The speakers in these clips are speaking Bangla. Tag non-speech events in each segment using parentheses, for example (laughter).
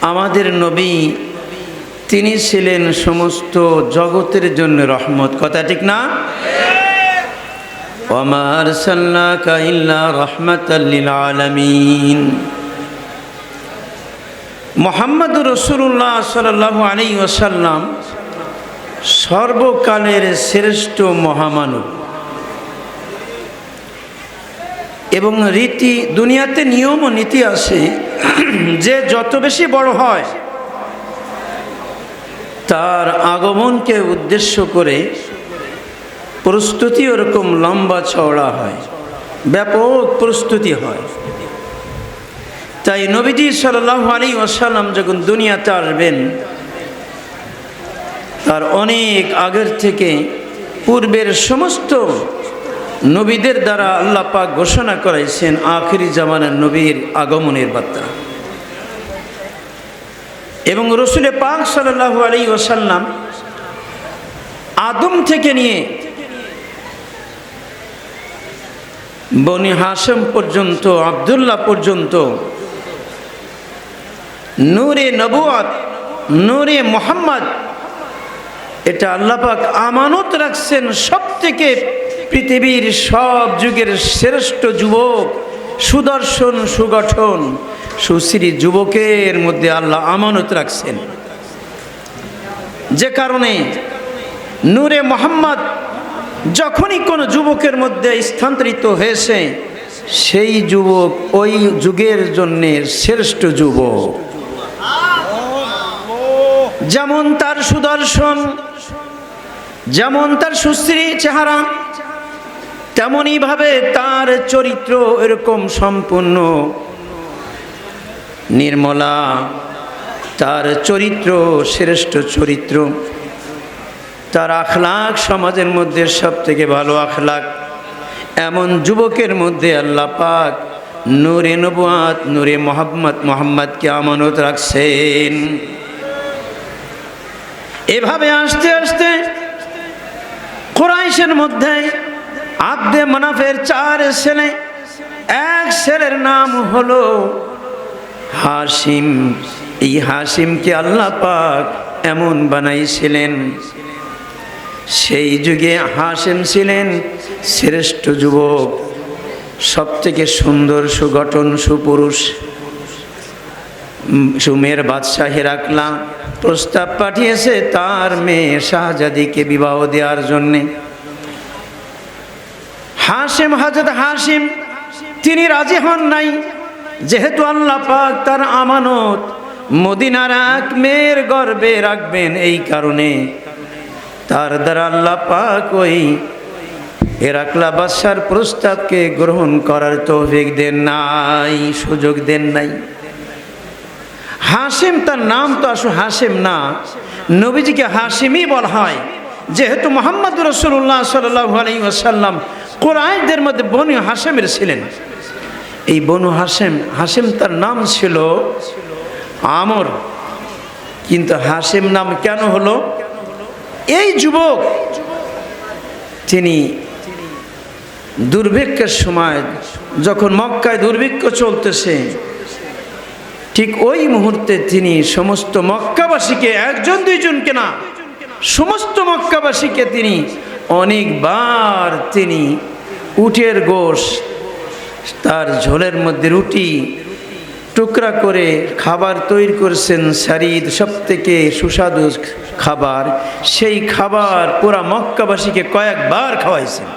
আমাদের নবী, তিনি ছিলেন সমস্ত জগতের জন্য রহমত। কথা ঠিক না? ওমার সাল্লাকা ইল্লা রহমতাল্লিল আলমিন। মোহাম্মদ রসুল্লাহ সাল্লাহ আলী ওসাল্লাম সর্বকালের শ্রেষ্ঠ মহামানব। এবং রীতি, দুনিয়াতে নিয়ম ও নীতি আছে (clears throat) যে যত বেশি বড় হয়, তার আগমনকে উদ্দেশ্য করে প্রস্তুতি ওরকম লম্বা চওড়া হয়, ব্যাপক প্রস্তুতি হয়। তাই নবীজি সাল্লাহ আলী ওসাল্লাম যখন দুনিয়াতে আসবেন, তার অনেক আগের থেকে পূর্বের সমস্ত নবীদের দ্বারা আল্লাহ পাক ঘোষণা করাইছেন, আখিরি জামানের নবীর আগমনের বার্তা। এবং রসুলে পাক সাল্লাহ আলী ওসাল্লাম আদম থেকে নিয়ে বনি হাসম পর্যন্ত, আবদুল্লাহ পর্যন্ত নূরে নবুয়াত, নূরে মোহাম্মদ, এটা আল্লাপাক আমানত রাখছেন সব থেকে পৃথিবীর সব যুগের শ্রেষ্ঠ যুবক, সুদর্শন, সুগঠন। সুশ্রী যুবকের মধ্যে আল্লাহ আমানত রাখছেন। যে কারণে নূরে মোহাম্মদ যখনই কোনো যুবকের মধ্যে স্থানান্তরিত হয়েছে, সেই যুবক ওই যুগের জন্যে শ্রেষ্ঠ যুবক। যেমন তার সুদর্শন, যেমন তার সুশ্রী চেহারা তেমনইভাবে তার চরিত্র এরকম সম্পূর্ণ। নির্মলা, তার চরিত্র শ্রেষ্ঠ চরিত্র। তার আখলাক সমাজের মধ্যে সব থেকে ভালো আখলাক। এমন যুবকের মধ্যে আল্লাহ পাক নূরে নবুয়াত, নূরে মোহাম্মদ, মোহাম্মদকে আমানত রাখছেন। এভাবে আসতে আসতে কোরাইশের মধ্যে আব্দে মানাফের চার ছেলে, এক ছেলের নাম হলো হাসিম এই হাসিমকে আল্লাহ পাক এমন বানাইছিলেন। সেই যুগে হাসিম ছিলেন শ্রেষ্ঠ যুবক সব থেকে সুন্দর, সুগঠন, সুপুরুষ। সুমের বাদশাহ হেরাকলা প্রস্তাব পাঠিয়েছে তার মেয়ে শাহজাদিকে বিবাহ দেওয়ার জন্যে। হাসিম হাজত হাসিম তিনি রাজি হন নাই। যেহেতু আল্লাহ পাক তার আমানত, মদিনার এক মেয়ের গর্বে রাখবেন এই কারণে। তার দ্বারা আল্লাহ পাক ওই হেরাকলা বাদশার প্রস্তাবকে গ্রহণ করার তৌফিক দেন নাই, সুযোগ দেন নাই। হাসিম তার নাম তো আসু হাসিম না। নবীজিকে হাসিমই বলা হয়। যেহেতু মোহাম্মদ রসুল্লাহ সাল্লাহ আলী আসাল্লাম কোরআনদের মধ্যে বনি হাসেমের ছিলেন। এই বনু হাসেম হাসিম তার নাম ছিল আমর। কিন্তু হাসেম নাম কেন হলো? এই যুবক, তিনি দুর্ভিক্ষের সময় যখন মক্কায় দুর্ভিক্ষ চলতেছে, ঠিক ওই মুহূর্তে তিনি সমস্ত মক্কাবাসীকে, একজন, দুইজনকে না, সমস্ত মক্কাবাসীকে তিনি অনেকবার তিনি উটের গোশ তার ঝোলের মধ্যে রুটি টুকরা করে খাবার তৈরি করছেন শারিদ সব থেকে সুস্বাদু খাবার। সেই খাবার পুরা মক্কাবাসীকে কয়েকবার খাওয়াইছেন।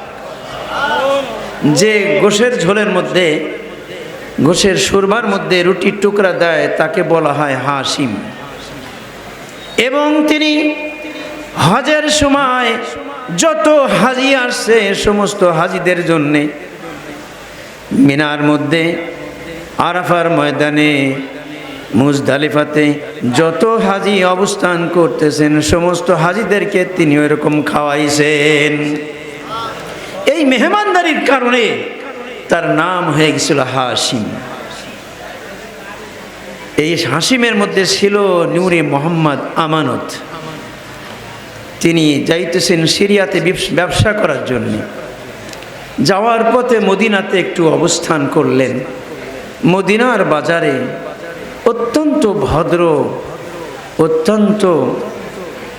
যে গোশের ঝোলের মধ্যে, গোশের সুরমার মধ্যে রুটির টুকরা দেয়, তাকে বলা হয় হাসিম এবং তিনি হজের সময় যত হাজি আসছে সমস্ত হাজিদের জন্যে মিনার মধ্যে, আরাফার ময়দানে, মুজদালিফাতে যত হাজি অবস্থান করতেছেন, সমস্ত হাজিদেরকে তিনি ওইরকম খাওয়াইছেন। এই মেহমানদারির কারণে তার নাম হয়ে গেছিল হাসিম এই হাসিমের মধ্যে ছিল নূরে মোহাম্মদ আমানত। তিনি যাইতেছেন সিরিয়াতে ব্যবসা করার জন্য। যাওয়ার পথে মদিনাতে একটু অবস্থান করলেন। মদিনার বাজারে অত্যন্ত ভদ্র, অত্যন্ত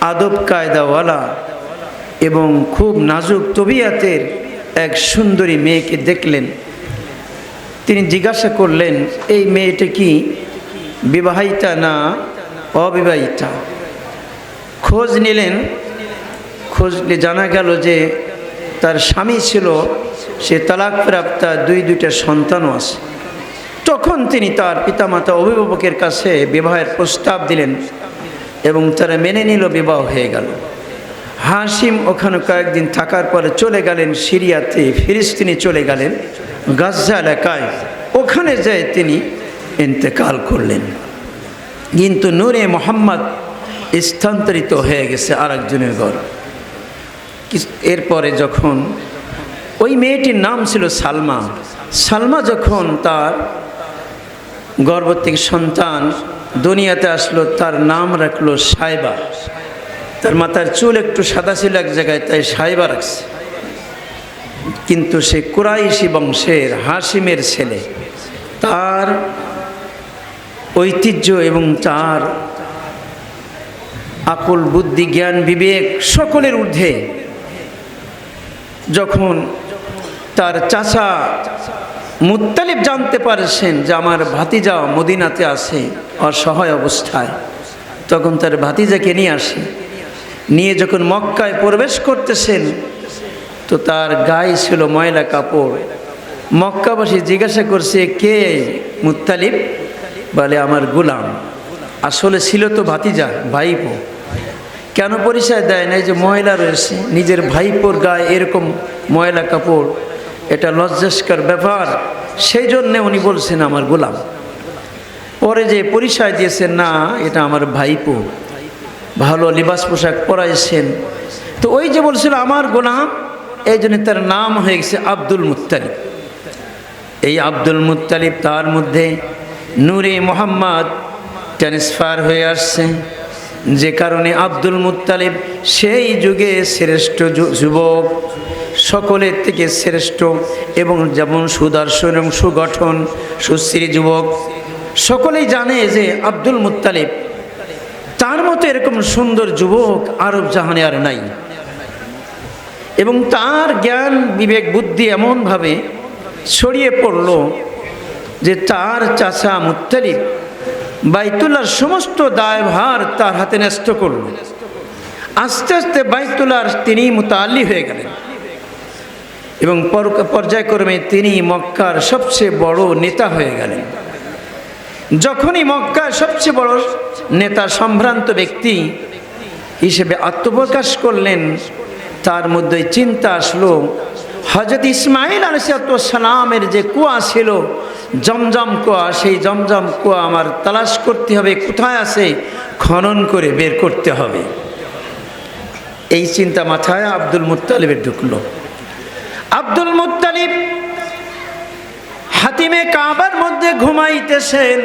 আদব কায়দাওয়ালা এবং খুব নাজুক তবিয়াতের এক সুন্দরী মেয়েকে দেখলেন। তিনি জিজ্ঞাসা করলেন, এই মেয়েটা কি বিবাহিতা না অবিবাহিতা? খোঁজ নিলেন। খোঁজ জানা গেল যে তার স্বামী ছিল, সে তালাক প্রাপ্তা দুই দুইটা সন্তানও আছে। তখন তিনি তার পিতামাতা অভিভাবকের কাছে বিবাহের প্রস্তাব দিলেন এবং তারা মেনে নিল বিবাহ হয়ে গেল। হাসিম ওখানে কয়েকদিন থাকার পরে চলে গেলেন সিরিয়াতে, ফিলিস্তিনে চলে গেলেন গাজ্জা এলাকায়। ওখানে যেয়ে তিনি ইন্তেকাল করলেন। কিন্তু নূরে মোহাম্মদ স্থানান্তরিত হয়ে গেছে আরেকজনের ঘর। এরপরে যখন ওই মেয়েটির নাম ছিল সালমা সালমা যখন তার গর্ভবতী সন্তান দুনিয়াতে আসলো, তার নাম রাখল সাইবা। তার মাথার চুল একটু সাদা ছিল এক জায়গায়, তাই সাইবা রাখছে। কিন্তু সে কুরাইশি বংশের হাসিমের ছেলে। তার ঐতিহ্য এবং তার আকল বুদ্ধি, জ্ঞান, বিবেক সকলের ঊর্ধ্বে যখন তার চাচা মুত্তালিব জানতে পারছেন যে আমার ভাতিজা মদিনাতে আছে, অসহায় অবস্থায়, তখন তার ভাতিজাকে নিয়ে আসে। নিয়ে যখন মক্কায় প্রবেশ করতেছেন, তো তার গায়ে ছিল ময়লা কাপড়। মক্কাবাসী জিজ্ঞাসা করছে, কে মুত্তালিব বলে, আমার গুলাম। আসলে ছিল তো ভাতিজা, ভাইপো। কেন পরিচয় দেয় না? যে ময়লা রয়েছে, নিজের ভাইপোর গায়ে এরকম ময়লা কাপড়, এটা লজ্জাস্কর ব্যাপার। সেই জন্যে উনি বলছেন, আমার গোলাম। পরে যে পরিচয় দিয়েছেন, না, এটা আমার ভাইপো। ভালো লিবাস পোশাক পরাইছেন। তো ওই যে বলছিল, আমার গোলাম? এই জন্য তার নাম হয়ে গেছে আব্দুল মুত্তালিব। এই আব্দুল মুত্তালিব তার মধ্যে নূরে মোহাম্মদ ট্রান্সফার হয়ে আসছে। যে কারণে আব্দুল মুত্তালিব সেই যুগে শ্রেষ্ঠ যুবক, সকলের থেকে শ্রেষ্ঠ এবং যেমন সুদর্শন এবং সুগঠন, সুশ্রী যুবক, সকলেই জানে যে আব্দুল মুত্তালিব তার মতো এরকম সুন্দর যুবক আরব জাহানে আর নাই। এবং তার জ্ঞান, বিবেক, বুদ্ধি এমনভাবে ছড়িয়ে পড়ল যে তার চাচা মুত্তালিব বাইতুল্লার সমস্ত দায়ভার তার হাতে ন্যস্ত করল। আস্তে আস্তে বাইতুল্লার তিনি মুতাল্লি হয়ে গেলেন। এবং পর্যায়ক্রমে তিনি মক্কার সবচেয়ে বড় নেতা হয়ে গেলেন। যখনই মক্কার সবচেয়ে বড় নেতা সম্ভ্রান্ত ব্যক্তি হিসেবে আত্মপ্রকাশ করলেন, তার মধ্যে চিন্তা আসলো হজরত ইসমাইল আলসালামের যে কুয়া ছিল, জমজম কুয়া, সেই জমজম কুয়া আমার তালাশ করতে হবে, কোথায় আছে? খনন করে বের করতে হবে। এই চিন্তা মাথায় আব্দুল মুতালিবের ঢুকলো। আব্দুল মুতালিব হাতিমে কাবার মধ্যে ঘুমাইতেছেন।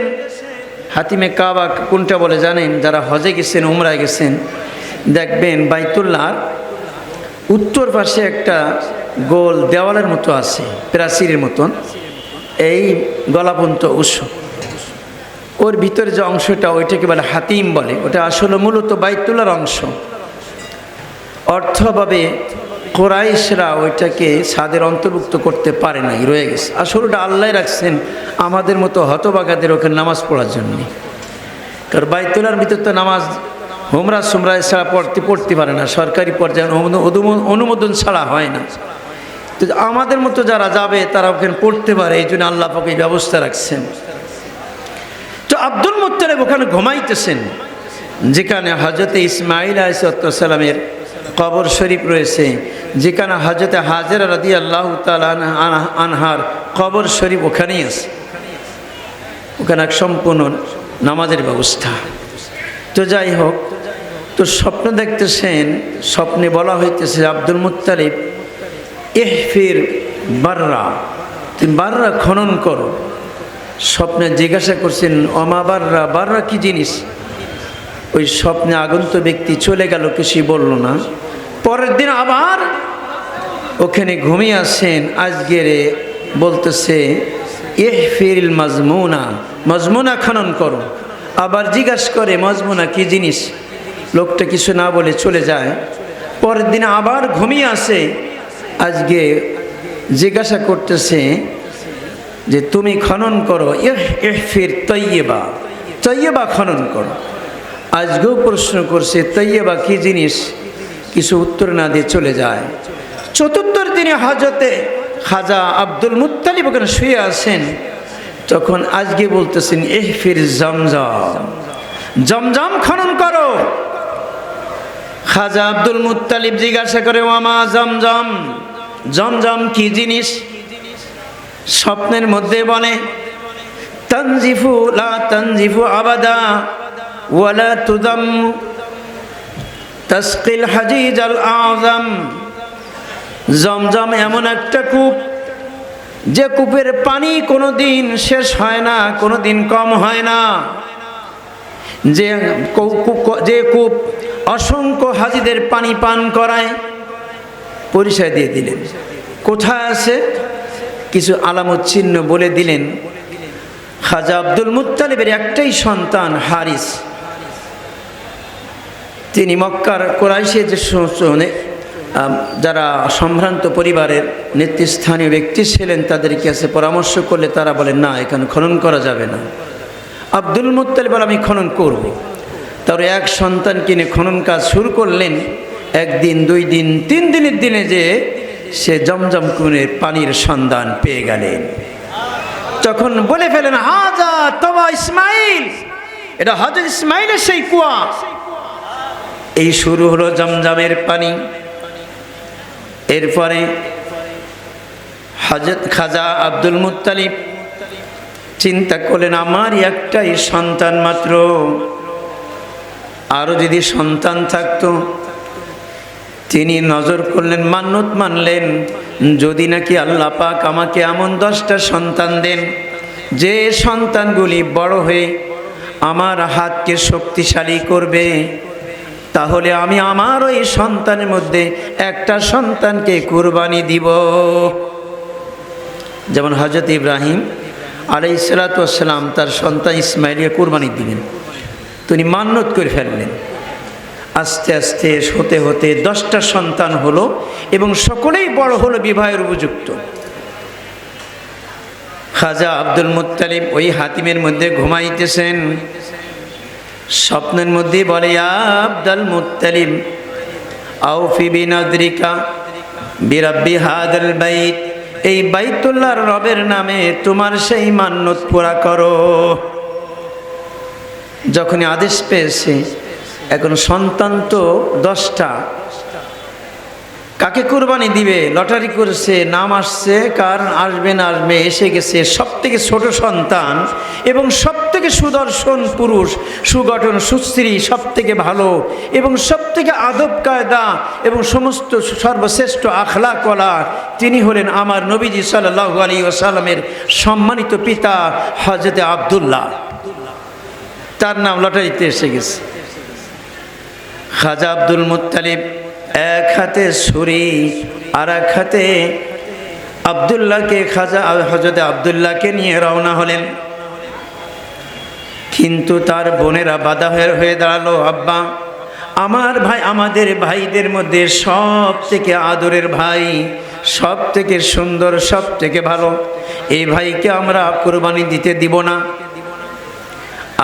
হাতিমে কাবা কোনটা বলে জানেন? যারা হজে গেছেন, উমরায় গেছেন, দেখবেন বাইতুল্লাহর উত্তর পাশে একটা গোল দেওয়ালের মতো আছে, প্রাচীরের মতন। এই গলাপন্ত উৎস। ওর ভিতরে যে অংশটা, ওইটাকে বলে হাতিম বলে। ওটা আসলে মূলত বাইতুল্লার অংশ। অর্থভাবে কোরাইশরা ওইটাকে ছাদের অন্তর্ভুক্ত করতে পারে নাই, রয়ে গেছে। আসলে ওটা আল্লাহ রাখছেন আমাদের মতো হতবাগাদের ওখানে নামাজ পড়ার জন্য। কারণ বাইতুলার ভিতর তো নামাজ হোমরা সুমরায় ছাড়া পড়তে পড়তে পারে না। সরকারি পর্যায়ে অনুমোদন ছাড়া হয় না। তো আমাদের মতো যারা যাবে, তারা ওখানে পড়তে পারে, এই জন্য আল্লাহ পাকে ব্যবস্থা রাখছেন। তো আব্দুল মোত্তালেব ওখানে ঘুমাইতেছেন, যেখানে হজরতে ইসমাইল আসালামের কবর শরীফ রয়েছে, যেখানে হজরতে হাজের রাদি আল্লাহ আনহার কবর শরীফ ওখানেই আছে। ওখানে এক সম্পূর্ণ নামাজের ব্যবস্থা। তো যাই হোক, তো স্বপ্ন দেখতেছেন, স্বপ্নে বলা হইতেছে আব্দুল মুতালিব এহফির বাররা। তুমি বাররা খনন করো। স্বপ্নে জিজ্ঞাসা করছেন, অমা বাররা বাররা কি জিনিস? ওই স্বপ্নে আগন্ত ব্যক্তি চলে গেল, কিছুই বলল না। পরের দিন আবার ওখানে ঘুমিয়ে আসেন আজকের বলতেছে ইহফিল মাজমুনা, মজমুনা খনন করো। আবার জিজ্ঞাসা করে, মজমুনা কি জিনিস? লোকটা কিছু না বলে চলে যায়। পরের দিন আবার ঘুমিয়ে আসে আজকে জিজ্ঞাসা করতেছে যে তুমি খনন করো, ইহ ইহফির তৈয়বা। তৈয়বা খনন করো। আজকেও প্রশ্ন করছে, তৈয়বা কি জিনিস? কিছু উত্তর না দিয়ে চলে যায়। চতুর্থর দিনে হাজতে খাজা আব্দুল মুত্তালিব ওখানে শুয়ে আছেন, তখন আজকে বলতেছেন এহ ফির জমজম। জমজম খনন করো। খাজা আব্দুল মুত্তালিব জিজ্ঞাসা করে ওয়ামা জমজম? জমজম কি জিনিস? স্বপ্নের মধ্যে বলে তঞ্জিফু লা তঞ্জিফু আবাদা ওয়ালা তুদাম তসকিল হাজিজ আল আজম জমজম এমন একটা কূপ, যে কূপের পানি কোনো দিন শেষ হয় না কোনো দিন কম হয় না। যে যে কূপ অসংখ্য হাজিদের পানি পান করায় পরিচয় দিয়ে দিলেন। কোথায় আছে? কিছু আলামত চিহ্ন বলে দিলেন। খাজা আব্দুল মুত্তালিবের একটাই সন্তান হারিস। তিনি মক্কার কোরাইশের যে আম, যারা সম্ভ্রান্ত পরিবারের নেতৃস্থানীয় ব্যক্তি ছিলেন তাদের কাছে পরামর্শ করলে তারা বলেন না এখানে খনন করা যাবে না। আব্দুল মুত্তালিব বলে আমি খনন করব। তার এক সন্তান কিনে খনন কাজ শুরু করলেন। একদিন, দুই দিন, তিন দিনের দিনে যে সে জমজম কুনের পানির সন্ধান পেয়ে গেলেন। তখন বলে ফেলেন, হাজা তোমা ইসমাইল। এটা হাজর ইসমাইলের সেই কুয়া। এই শুরু হলো জমজমের পানি। এরপরে হজরত খাজা আব্দুল মুত্তালিব চিন্তা করলেন আমার একটাই সন্তান মাত্র। আরও যদি সন্তান থাকতো তিনি নজর করলেন, মান্যত মানলেন, যদি নাকি আল্লাহ পাক আমাকে এমন দশটা সন্তান দেন, যে সন্তানগুলি বড় হয়ে আমার হাতকে শক্তিশালী করবে, তাহলে আমি আমার ওই সন্তানের মধ্যে একটা সন্তানকে কুরবানি দিব। যেমন হজরত ইব্রাহিম আলাই সালাতাম তার সন্তান ইসমাইলিয়া কুরবানি দিলেন। তিনি মান্যত করে ফেললেন। আস্তে আস্তে হতে হতে দশটা সন্তান হলো এবং সকলেই বড় হলো বিবাহের উপযুক্ত। খাজা আব্দুল মুত্তালিব ওই হাতিমের মধ্যে ঘুমাইতেছেন। স্বপ্নের মধ্যে বলে, "ইয়া আব্দুল মুত্তালিব, আউফি এই বাইতুল্লাহর রবের নামে তোমার সেই মান্যত পুরা করো। যখনই আদেশ পেয়েছে এখন সন্তান তো দশটা। কাকে কুরবানি দিবে? লটারি করেছে, নাম আসছে, কার আসবে, না আসবে, এসে গেছে। সব থেকে ছোট সন্তান এবং সব থেকে সুদর্শন পুরুষ, সুগঠন সুশ্রী সব থেকে ভালো এবং সব থেকে আদব কায়দা এবং সমস্ত সর্বশ্রেষ্ঠ আখলা কলা তিনি হলেন আমার নবীজি সাল্লাহ আলী ওসালামের সম্মানিত পিতা হজরতে আবদুল্লাহ। তার নাম লটারিতে এসে গেছে। খাজা আব্দুল মুত্তালিব এক হাতে ছুরি আর এক হাতে আবদুল্লাহকে, খাজা হজরতে আবদুল্লাহকে নিয়ে রওনা হলেন। কিন্তু তার বোনেরা বাধা হয়ে হয়ে দাঁড়াল, আব্বা, আমার ভাই, আমাদের ভাইদের মধ্যে সব থেকে আদরের ভাই সব থেকে সুন্দর সব থেকে ভালো এই ভাইকে আমরা কোরবানি দিতে দিব না।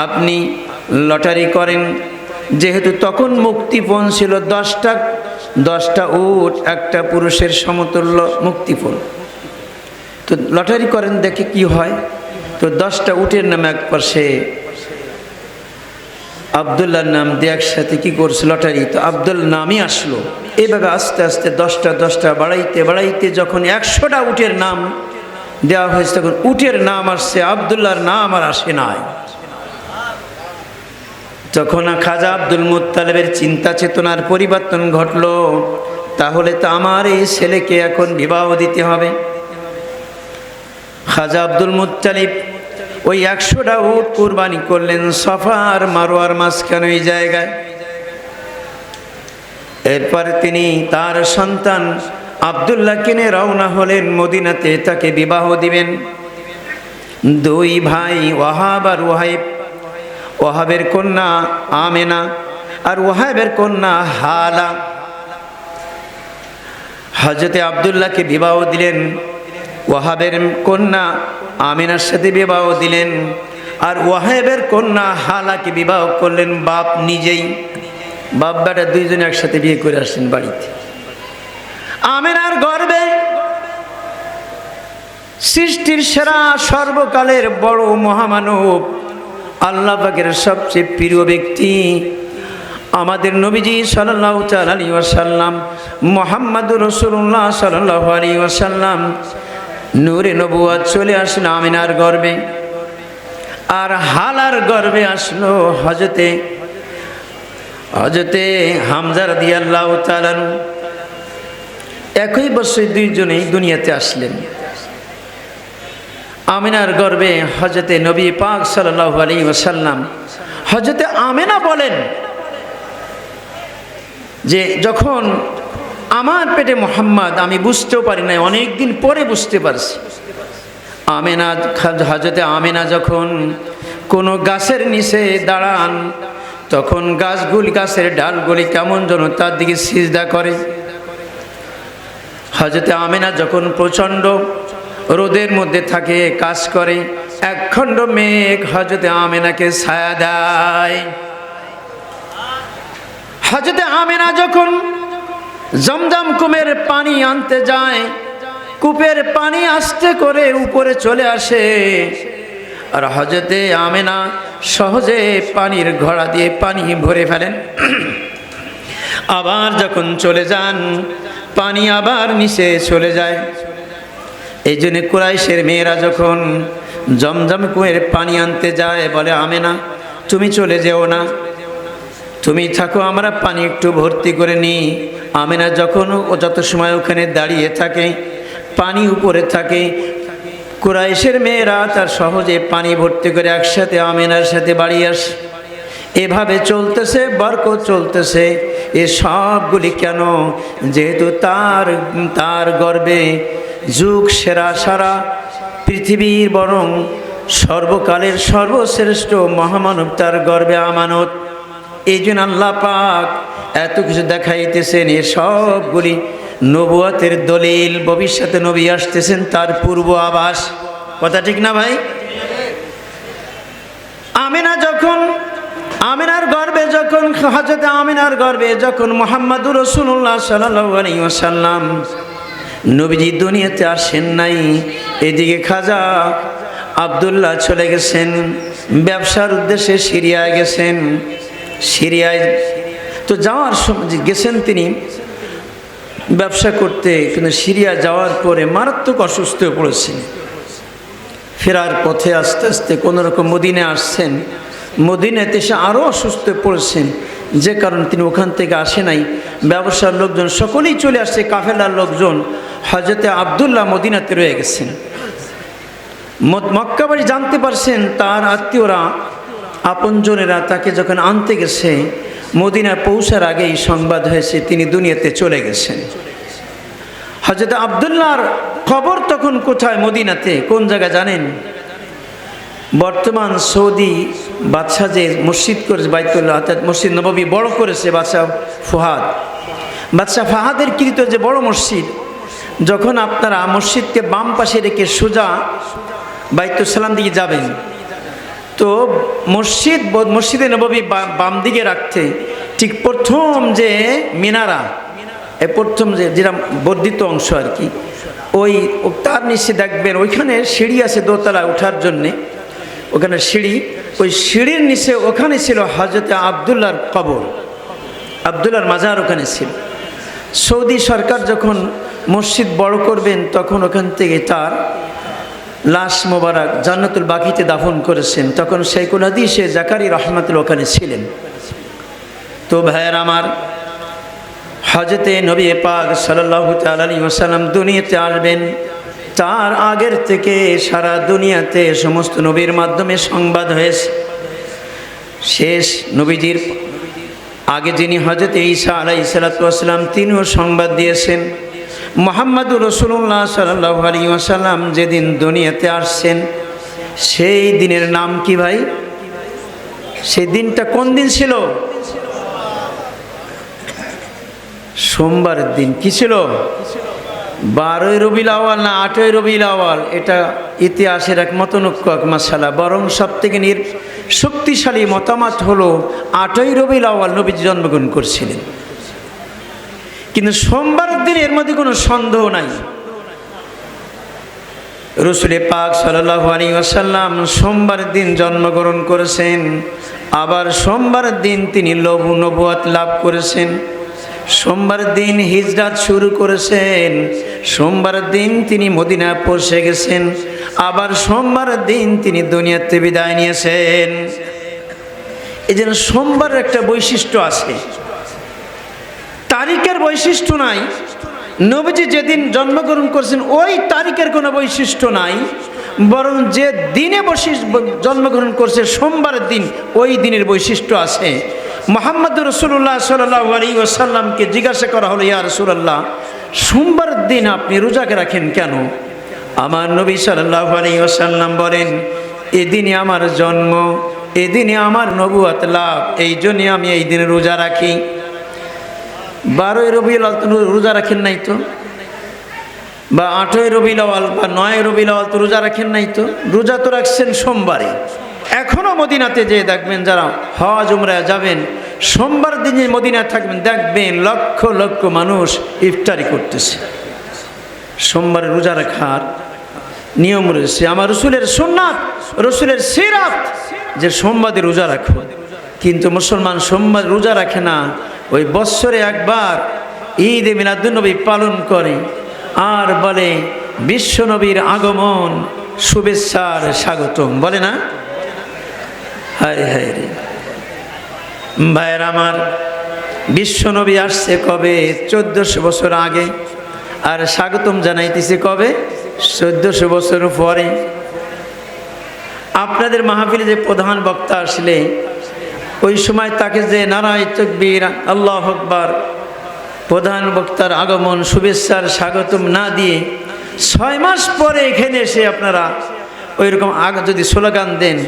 আপনি লটারি করেন যেহেতু তখন মুক্তিপণ ছিল দশটা দশটা উট, একটা পুরুষের সমতুল্য মুক্তিপণ। তো লটারি করেন দেখে কি হয়? তো দশটা উটের নামে এক পাশে আবদুল্লার নাম দিয়ে একসাথে কী করছে লটারি? তো আব্দুল নামই আসলো। এইভাবে আস্তে আস্তে দশটা দশটা বাড়াইতে বাড়াইতে যখন একশোটা উটের নাম দেওয়া হয়েছে, তখন উটের নাম আসছে আবদুল্লার নাম আর আসে নাই। যখন খাজা আব্দুল মুত্তালেবের চিন্তা চেতনার পরিবর্তন ঘটল, তাহলে তো আমার এই ছেলেকে এখন বিবাহ দিতে হবে। খাজা আব্দুল মুত্তালিব ওই একশোটা উট কুরবানি করলেন সফার মারোয়ার মাঝখানে ওই জায়গায়। এরপর তিনি তার সন্তান আবদুল্লাহ কিনে রওনা হলেন মদিনাতে, তাকে বিবাহ দিবেন। দুই ভাই ওয়াহাব আর ওয়াহাইব ওয়াহাবের কন্যা আমেনা আর ওয়াহাবের কন্যা হালা। হজরতে আবদুল্লাহকে বিবাহ দিলেন, ওয়াহাবের কন্যা আমিনার সাথে বিবাহ দিলেন আর ওয়াহেবের কন্যা হালাকে বিবাহ করলেন বাপ নিজেই। বাপ বেটা দুইজনে একসাথে বিয়ে করে আসছেন বাড়িতে। আমিনার গর্বে সৃষ্টির সেরা সর্বকালের বড় মহামানব আল্লাহ পাকের সবচেয়ে প্রিয় ব্যক্তি আমাদের নবীজি সাল্লাহ আলী ওয়াসাল্লাম মোহাম্মদুর রসুল্লাহ সাল্লাহ আলী ওয়াসাল্লাম, নূরে নবুয়াদ চলে আসলো আমিনার গর্বে। আর হালার গর্বে আসলো হজতে হজতে হামজার দিয়াল্লাহ তালানু একই বছর দুইজনেই দুনিয়াতে আসলেন। আমিনার গর্বে হজরতে নবী পাক সাল্লাহ আলী ওসাল্লাম হজরতে আমেনা বলেন যে যখন আমার পেটে মোহাম্মদ, আমি বুঝতেও পারি নাই অনেক দিন পরে বুঝতে পারছি। আমেনা হজরতে আমেনা যখন কোনো গাছের নিচে দাঁড়ান, তখন গাছগুলি, গাছের ডালগুলি কেমন যেন তার দিকে সিজদা করে। হজরতে আমেনা যখন প্রচণ্ড রোদের মধ্যে থাকে, কাজ করে। একখণ্ড মেঘ হজরতে আমেনাকে ছায়া দেয়। হজরতে আমেনা যখন জমজম কুমের পানি আনতে যায়, কূপের পানি আসতে করে উপরে চলে আসে। আর হজরতে আমেনা সহজে পানির ঘোড়া দিয়ে পানি ভরে ফেলেন। আবার যখন চলে যান, পানি আবার নিচে চলে যায়। এই জন্য কুরাইশের মেয়েরা যখন জমজম কুয়ের পানি আনতে যায়, বলে আমে না তুমি চলে যেও না। তুমি থাকো, আমরা পানি একটু ভর্তি করে নিই। আমেনা যখন ও যত সময় ওখানে দাঁড়িয়ে থাকে, পানি উপরে থাকে, কুরাইশের মেয়েরা তার সহজে পানি ভর্তি করে একসাথে আমেনার সাথে বাড়ি আসে। এভাবে চলতেছে বরক চলতেছে, এ সবগুলি কেন? যেহেতু তার তার গর্বে যুগ সেরা সারা, পৃথিবীর বরং সর্বকালের সর্বশ্রেষ্ঠ মহামানব তার গর্বে আমানত। এই জন্য আল্লাহ পাক এত কিছু দেখাইতেছেন, এ সবগুলি নবুয়াতের দলিল, ভবিষ্যতে নবী আসতেছেন তার পূর্ব আবাস। কথা ঠিক না ভাই? আমিনা যখন, আমিনার গর্বে যখন হজরত আমিনার গর্বে যখন মোহাম্মদুর রসুল্লাহ সাল্লাম নবীজি দুনিয়াতে আসেন নাই। এদিকে খাজা আবদুল্লাহ চলে গেছেন, ব্যবসার উদ্দেশ্যে সিরিয়ায় গেছেন। সিরিয়ায় তো যাওয়ার সময় গেছেন তিনি, ব্যবসা করতে, কিন্তু সিরিয়া যাওয়ার পরে মারাত্মক অসুস্থ হয়ে পড়েছেন। ফেরার পথে আস্তে আস্তে কোনোরকম মদিনে আসছেন। মদিনাতে এসে আরও অসুস্থ হয়ে পড়েছেন। যে কারণে তিনি ওখান থেকে আসে নাই। ব্যবসার লোকজন, সকলেই চলে আসছে, কাফেলার লোকজন। হজরতে আবদুল্লাহ মদিনাতে রয়ে গেছেন। মক্কাবাড়ি জানতে পারছেন তার আত্মীয়রা, আপনজনেরা তাকে যখন আনতে গেছে, মদিনায় পৌঁছার আগেই সংবাদ হয়েছে তিনি দুনিয়াতে চলে গেছেন। হজরত আবদুল্লাহর খবর তখন কোথায় মদিনাতে, কোন জায়গা জানেন? বর্তমান সৌদি বাদশাহ যে মসজিদ করেছে, বাইতুল্লাহ, অর্থাৎ মসজিদ নবী বড় করেছে বাদশাহ ফুহাদ। বাদশাহ ফাহাদের কৃত যে বড় মসজিদ যখন আপনারা মসজিদকে বাম পাশে রেখে সোজা বাইতুসালাম দিকে যাবেন, তো মসজিদ মসজিদে নবী বাম দিকে রাখতে ঠিক প্রথম যে মিনারা, এ প্রথম যে যেটা বর্ধিত অংশ আর কি, ওই তার নিচে দেখবেন ওইখানে সিঁড়ি আছে দোতলা ওঠার জন্যে, ওখানে সিঁড়ি, ওই সিঁড়ির নিচে ওখানে ছিল হজরতে আবদুল্লার কবর আবদুল্লার মাজার ওখানে ছিল। সৌদি সরকার যখন মসজিদ বড় করবেন, তখন ওখান থেকে তার লাশ মোবারক জান্নাতুল বাকিতে দাফন করেছেন। তখন শেখুল সে জাকারি রহমাতুল ওখানে ছিলেন। তো ভাইয়ের আমার হজরতে নবী পাক সাল্লাহ তালী ওসালাম দুনিয়াতে আসবেন। তার আগের থেকে সারা দুনিয়াতে সমস্ত নবীর মাধ্যমে সংবাদ হয়েছে। শেষ নবীজির আগে যিনি হজরত ঈসা আলাই সালাতাম তিনিও সংবাদ দিয়েছেন। মোহাম্মদুর রসুল্লাহ সাল্লাহ আলী আসাল্লাম যেদিন দুনিয়াতে আসছেন, সেই দিনের নাম কি ভাই? সেই দিনটা কোন দিন ছিল? সোমবারের দিন কি ছিল? বারোই রবিল আওয়াল না আটই রবিল আওয়াল এটা ইতিহাসের এক মতনক্য এক মাসালা, বরং সব থেকে নির শক্তিশালী মতামত হলো আটই রবি আওয়াল নবীজি জন্মগ্রহণ করছিলেন। কিন্তু সোমবার দিন এর মধ্যে কোনো সন্দেহ নাই। রসুলে পাক সাল্লাহু আসাল্লাম সোমবার দিন জন্মগ্রহণ করেছেন। আবার সোমবার দিন তিনি লবু নবুয়াত লাভ করেছেন। সোমবার দিন হিজরাত শুরু করেছেন। সোমবার দিন তিনি মদিনা পৌঁছে গেছেন। আবার সোমবার দিন তিনি দুনিয়াতে বিদায় নিয়েছেন। এই জন্য সোমবার একটা বৈশিষ্ট্য আছে। তারিখের বৈশিষ্ট্য নাই। নবীজি যেদিন জন্মগ্রহণ করছেন, ওই তারিখের কোনো বৈশিষ্ট্য নাই। বরং যে দিনে বৈশিষ্ট্য জন্মগ্রহণ করছে সোমবারের দিন ওই দিনের বৈশিষ্ট্য আছে। মোহাম্মদ রসুল্লাহ সাল্লাহ আলী ওসাল্লামকে জিজ্ঞাসা করা হলো, ইয়া রসুল্লাহ সোমবার দিন আপনি রোজাকে রাখেন কেন? আমার নবী সাল্লাহ আলী ওসাল্লাম বলেন এদিনে আমার জন্ম এদিনে আমার নবুয়াত লাভ, এই জন্যে আমি এই দিনে রোজা রাখি। বারোই তো রোজা রাখেন নাই তো? বা আটই রবিউল বা নয় তো রোজা রাখেন নাই তো? রোজা তো রাখছেন সোমবারে। এখনও মদিনাতে যেয়ে দেখবেন যারা হজ উমরা যাবেন, সোমবার দিনে মদিনায় থাকবেন, দেখবেন লক্ষ লক্ষ মানুষ ইফতারি করতেছে। সোমবারে রোজা রাখার নিয়ম রয়েছে। আমার রসুলের সোননাথ রসুলের সিরাত যে সোমবারে রোজা রাখো। কিন্তু মুসলমান সোমবার রোজা রাখে না, ওই বৎসরে একবার ঈদ মিলাদুন্নবী পালন করে আর বলে, বিশ্বনবীর আগমন, শুভেচ্ছার স্বাগতম। বলে না? হায় হায় রে। ভাইয়ের আমার, বিশ্বনবী আসছে কবে? চোদ্দশো বছর আগে। আর স্বাগতম জানাইতেছে কবে? চোদ্দশো বছর পরে। আপনাদের মাহফিলে যে প্রধান বক্তা আসলে, ওই সময় তাকে যে নারায় তকবীর, আল্লাহ আকবার, প্রধান বক্তার আগমন, শুভেচ্ছার স্বাগতম না দিয়ে ছয় মাস পরে এখানে এসে আপনারা ওই রকম আগ যদি স্লোগান দেন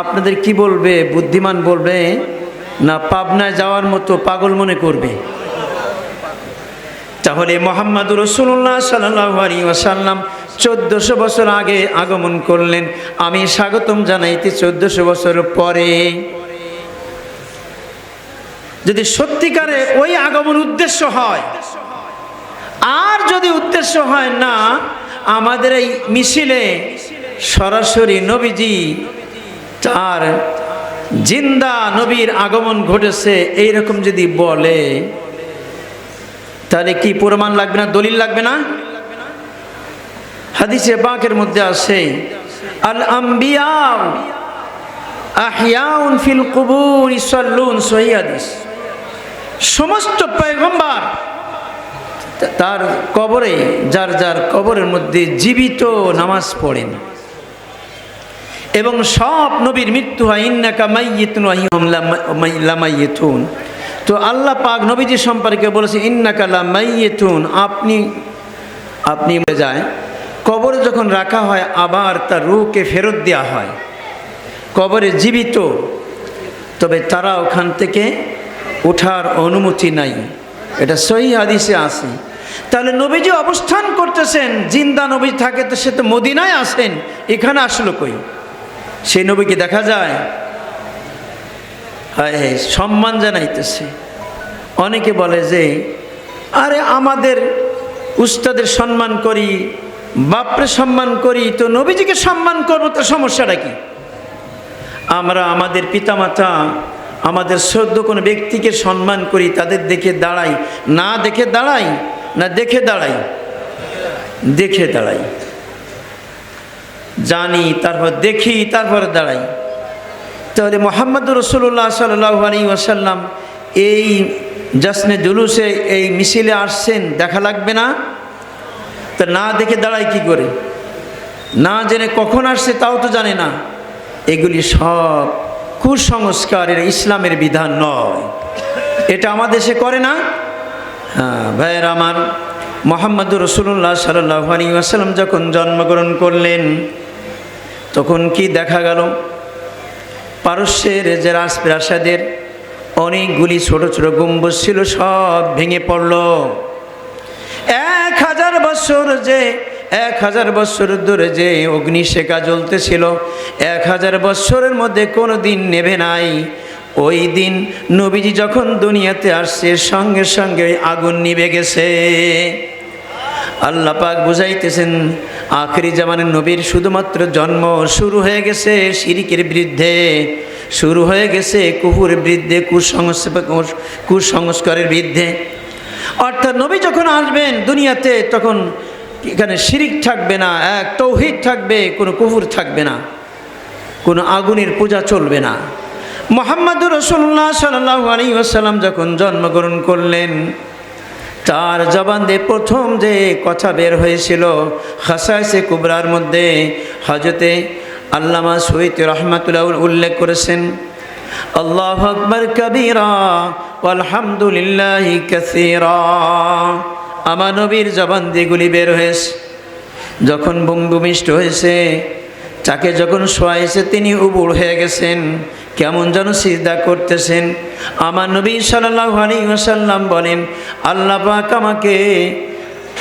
আপনাদের কি বলবে? বুদ্ধিমান বলবে? না পাবনায় যাওয়ার মতো পাগল মনে করবে? তাহলে মোহাম্মদ রসুল্লাহ সাল্লি ওয়াসাল্লাম চোদ্দশো বছর আগে আগমন করলেন। আমি স্বাগতম জানাইতে চোদ্দশো বছর পরে। যদি সত্যিকারে ওই আগমন উদ্দেশ্য হয়, আর যদি উদ্দেশ্য হয় না, আমাদের এই মিছিলে সরাসরি নবীজি তার জিন্দা নবীর আগমন ঘটেছে এইরকম যদি বলে, তাহলে কি প্রমাণ লাগবে না, দলিল লাগবে না? হাদিসে বাঁকের মধ্যে আছে, আল আম্বিয়া আহিয়াউন ফিল কুবুর ইসল্লুন সহিদিস সমস্ত পয়গম্বার তার কবরে, যার যার কবরের মধ্যে জীবিত নামাজ পড়েন। এবং সব নবীর মৃত্যু হয়, ইন্নাকা মাইয়েতুন লামাইয়েতুন তো আল্লাহ পাক নবীজি সম্পর্কে বলেছে, ইন্নাকা লামাইয়েতুন আপনি আপনি যায়, কবরে যখন রাখা হয়, আবার তার রুকে ফেরত দেওয়া হয়। কবরে জীবিত, তবে তারা ওখান থেকে ওঠার অনুমতি নাই। এটা সহি হাদিসে আছে। তাহলে নবীজি অবস্থান করতেছেন, জিন্দা নবী থাকে তো সে তো মদিনায় আসেন এখানে আসলো কই? সেই নবীকে দেখা যায়? সম্মান জানাইতেছে। অনেকে বলে যে, আরে আমাদের উস্তাদের সম্মান করি, বাপরে সম্মান করি, তো নবীজিকে সম্মান করব তো সমস্যাটা কি? আমরা আমাদের পিতামাতা, আমাদের শ্রদ্ধ কোনো ব্যক্তিকে সম্মান করি, তাদের দেখে দাঁড়াই, না দেখে দাঁড়াই, না দেখে দাঁড়াই দেখে দাঁড়াই। জানি, তারপর দেখি, তারপর দাঁড়াই। তাহলে মোহাম্মদ রসুল্লাহ সাল্লাহ আলী ওয়াসাল্লাম এই জাসনে জুলুসে এই মিছিলে আসছেন, দেখা লাগবে না? তা না দেখে দাঁড়ায় কি করে? না জেনে কখন আসছে তাও তো জানে না। এগুলি সব কুসংস্কার এর ইসলামের বিধান নয়। এটা আমাদের দেশে করে না? হ্যাঁ ভাইয়ের আমার, মোহাম্মদ রসুল্লাহ সাল্লাহ আলী আসাল্লাম যখন জন্মগ্রহণ করলেন তখন কি দেখা গেল? পারস্যের যে রাজপ্রাসাদের অনেকগুলি ছোট ছোট গম্বুজ ছিল, সব ভেঙে পড়ল। এক হাজার বছর যে, এক হাজার বছর ধরে যে অগ্নিশেখা জ্বলতেছিল, এক হাজার বছরের মধ্যে কোনো দিন নেবে নাই। ওই দিন নবীজি যখন দুনিয়াতে আসছে, সঙ্গে সঙ্গে আগুন নিভে গেছে। আল্লাহ পাক বুঝাইতেছেন আখরি জামানের নবীর শুধুমাত্র জন্ম শুরু হয়ে গেছে শিরিকের বিরুদ্ধে, শুরু হয়ে গেছে কুহুরের বিরুদ্ধে, কুসংস্কার, কুসংস্কারের বিরুদ্ধে। অর্থাৎ নবী যখন আসবেন দুনিয়াতে, তখন এখানে শিরিক থাকবে না, এক তৌহিদ থাকবে, কোনো কুহুর থাকবে না, কোনো আগুনের পূজা চলবে না। মোহাম্মদুর রসুল্লাহ সাল্লাহ আলী আসাল্লাম যখন জন্মগ্রহণ করলেন তার জবান দিয়ে প্রথম যে কথা বের হয়েছিল হাসাইসে কুবরার মধ্যে হজতে আল্লামা সৈত রহমাতুল্লাহ উল্লেখ করেছেন, আল্লাহ আকবর কবিরা আলহামদুলিল্লাহ কাসিরা। আমার নবীর জবান দিয়েগুলি বের হয়েছে। যখন ভূমিষ্ঠ হয়েছে, তাকে যখন শোয়াইছে, তিনি উবুড় হয়ে গেছেন। কেমন যেন সিজদা করতেছেন। আমার নবী সাল্লাহ আলী ওসাল্লাম বলেন, আল্লাহ পাক আমাকে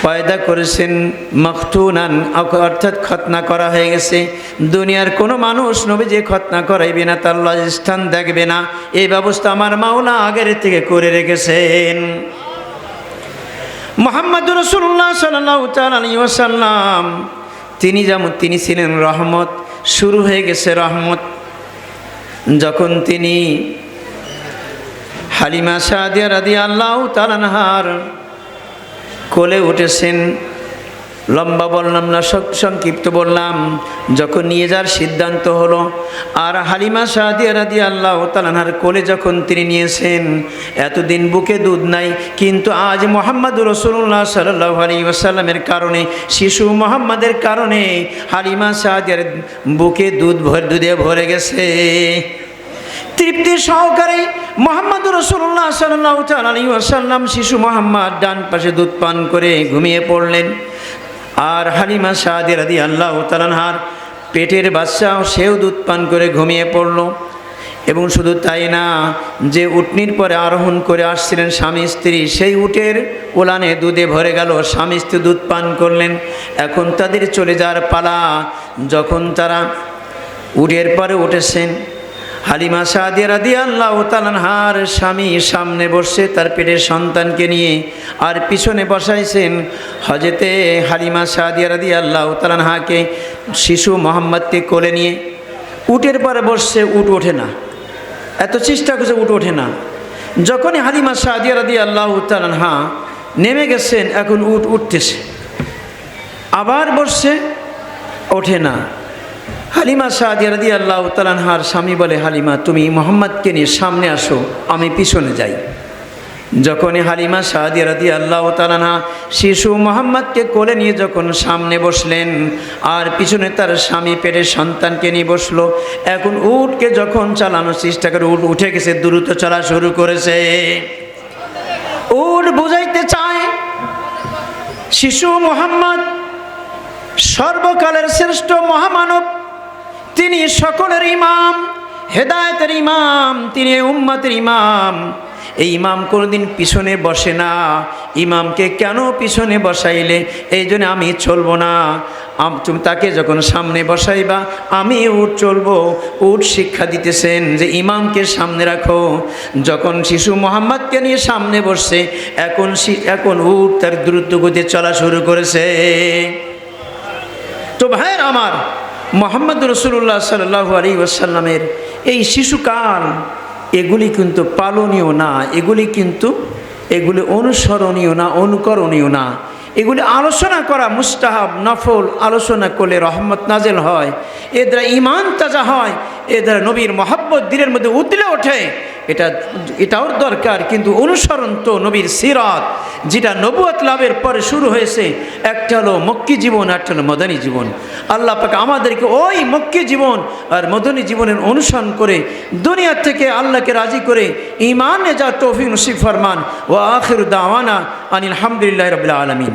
পয়দা করেছেন, মখতুনান, অর্থাৎ খতনা করা হয়ে গেছে। দুনিয়ার কোনো মানুষ নবী যে খতনা করাইবে না, তার স্থান দেখবে না। এই ব্যবস্থা আমার মাওলা আগের থেকে করে রেখেছেন। মোহাম্মদ রসুল্লাহ ওসাল্লাম তিনি যেমন, তিনি ছিলেন রহমত, শুরু হয়ে গেছে রহমত। যখন তিনি হালিমা সাদিয়া রাদি আল্লাহ তালানহার কোলে উঠেছেন লম্বা বললাম না সংক্ষিপ্ত বললাম, যখন নিয়ে যাওয়ার সিদ্ধান্ত হলো, আর হালিমা সাদিয়া রাদি আল্লাহ তালানহার কোলে যখন তিনি নিয়েছেন, এতদিন বুকে দুধ নাই, কিন্তু আজ মোহাম্মদ রসুল্লাহ সাল্লাহ আলী ওসাল্লামের কারণে, শিশু মোহাম্মদের কারণে হালিমা সাদিয়ার বুকে দুধ ভর, দুধে ভরে গেছে। তৃপ্তি সহকারে মোহাম্মদ রসুল্লাহ সাল্লাহ আলী ওসাল্লাম শিশু মোহাম্মদ ডান পাশে দুধ পান করে ঘুমিয়ে পড়লেন। আর হালিমা সাহাদের আদি আল্লাহ তালানহার পেটের বাচ্চাও সেও দুধ পান করে ঘুমিয়ে পড়ল। এবং শুধু তাই না, যে উটনির পরে আরোহণ করে আসছিলেন স্বামী স্ত্রী, সেই উটের ওলানে দুধে ভরে গেল, স্বামী স্ত্রী দুধ পান করলেন। এখন তাদের চলে যাওয়ার পালা, যখন তারা উটের পরে উঠেছেন হালিমা সাদিয়া রাদি আল্লাহ তালানহার স্বামী সামনে বসছে তার পেটের সন্তানকে নিয়ে আর পিছনে বসাইছেন হজেতে হালিমা সাদিয়া রাদি আল্লাহ তালানহাকে শিশু মোহাম্মদকে কোলে নিয়ে। উটের পরে বসছে, উট ওঠে না। এত চেষ্টা করছে, উট ওঠে না। যখনই হালিমা সাদিয়া রাদি আল্লাহ তালানহা নেমে গেছেন, এখন উট উঠতেছে। আবার বসছে, ওঠে না। হালিমা সাহাদিয়া রাদি আল্লাহ তালানহার স্বামী বলে, হালিমা, তুমি মোহাম্মদকে নিয়ে সামনে আসো, আমি পিছনে যাই। যখনই হালিমা সাহাদিয়া রাদি আল্লাহ তালানহা শিশু মোহাম্মদকে কোলে নিয়ে যখন সামনে বসলেন, আর পিছনে তার স্বামী পেটে সন্তানকে নিয়ে বসল, এখন উটকে যখন চালানোর চেষ্টা করে, উট উঠে গেছে, দ্রুত চলা শুরু করেছে। উট বুঝাইতে চায়, শিশু মোহাম্মদ সর্বকালের শ্রেষ্ঠ মহামানব তিনি সকলের ইমাম, হেদায়তের ইমাম, তিনি উম্মতের ইমাম। এই ইমাম কোনোদিন পিছনে বসে না। ইমামকে কেন পিছনে বসাইলে? এই জন্য আমি চলবো না। তুমি তাকে যখন সামনে বসাইবা, আমি উঠ চলবো। উঠ শিক্ষা দিতেছেন যে ইমামকে সামনে রাখো। যখন শিশু মোহাম্মদকে নিয়ে সামনে বসছে, এখন এখন উঠ তার দ্রুত গতিতে চলা শুরু করেছে। তো ভাইয়ের আমার মোহাম্মদ রসুল্লাহ সাল্লাহ আলী ওসাল্লামের এই শিশুকাল, এগুলি কিন্তু পালনীয় না, এগুলি কিন্তু, এগুলি অনুসরণীয় না, অনুকরণীয় না। এগুলি আলোচনা করা মুস্তাহাব, নফল আলোচনা করলে রহমত নাজেল হয়। এ দ্বারা ইমান তাজা হয় এ দ্বারা নবীর মহাব্বত দিনের মধ্যে উতলে ওঠে। এটা, এটাও দরকার, কিন্তু অনুসরণ তো নবীর সিরাত, যেটা নবুয়াত লাভের পরে শুরু হয়েছে, একটা হলো মক্কি জীবন একটা হলো মদনী জীবন। আল্লাহ পাকে আমাদেরকে ওই মক্কি জীবন আর মদনী জীবনের অনুসরণ করে দুনিয়ার থেকে আল্লাহকে রাজি করে ইমানে যা তৌফিক নসিফ ফরমান ও আখির দাওয়ানা আনিল আলহামদুলিল্লাহ রবিল্লা আলমিন।